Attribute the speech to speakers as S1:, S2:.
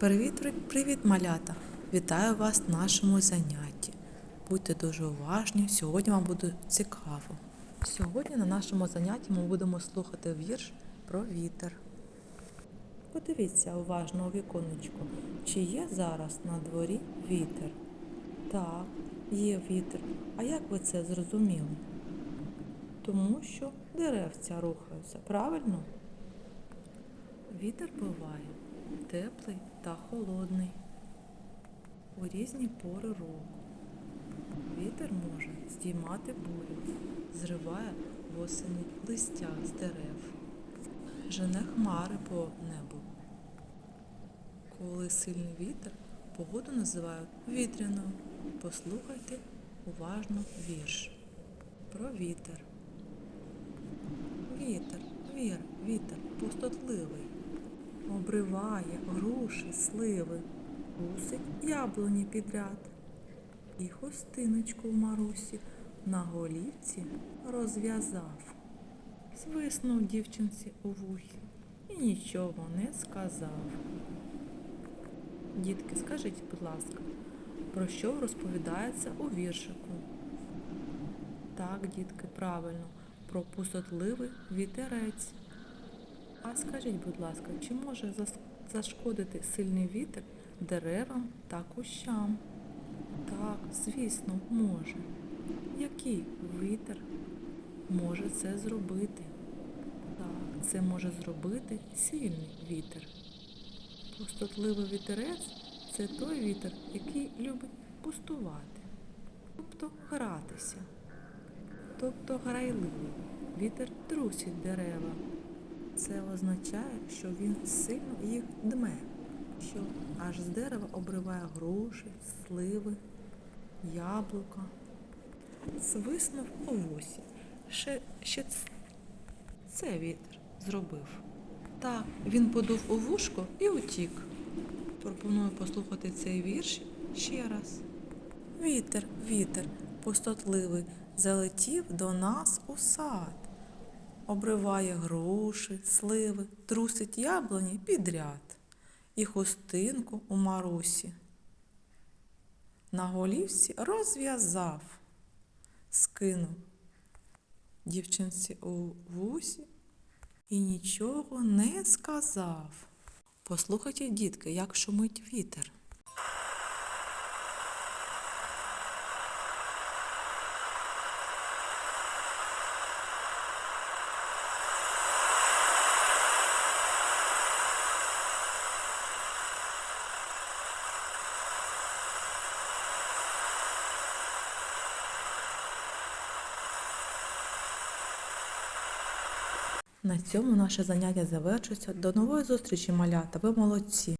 S1: Привіт, привіт, малята! Вітаю вас на нашому занятті. Будьте дуже уважні, сьогодні вам буде цікаво. Сьогодні на нашому занятті ми будемо слухати вірш про вітер. Подивіться уважно у віконечко, чи є зараз на дворі вітер? Так, є вітер. А як ви це зрозуміли? Тому що деревця рухаються, правильно? Вітер буває теплий та холодний у різні пори року. Вітер може здіймати бурю, зриває восени листя з дерев, жене хмари по небу. Коли сильний вітер, погоду називають вітряною. Послухайте уважно вірш про вітер. Вітер, вір, вітер пустотливий, обриває груші, сливи, гусить яблуні підряд. І хустиночку в Марусі на голівці розв'язав. Свиснув дівчинці у вухі і нічого не сказав. Дітки, скажіть, будь ласка, про що розповідається у віршику? Так, дітки, правильно, про пустотливий вітерець. А скажіть, будь ласка, чи може зашкодити сильний вітер деревам та кущам? Так, звісно, може. Який вітер може це зробити? Так, це може зробити сильний вітер. Пустотливий вітерець це той вітер, який любить пустувати, тобто гратися. Тобто грайливий. Вітер трусить дерева. Це означає, що він сильно їх дме, що аж з дерева обриває груші, сливи, яблука. Свиснув у вусі. Ще, ще це вітер зробив. Так, він подув у вушко і утік. Пропоную послухати цей вірш ще раз. Вітер, вітер, пустотливий, залетів до нас у сад. Обриває груші, сливи, трусить яблуні підряд. І хустинку у Марусі. На голівці розв'язав, скинув дівчинці у вусі і нічого не сказав. Послухайте, дітки, як шумить вітер. На цьому наше заняття завершується. До нової зустрічі, малята. Ви молодці!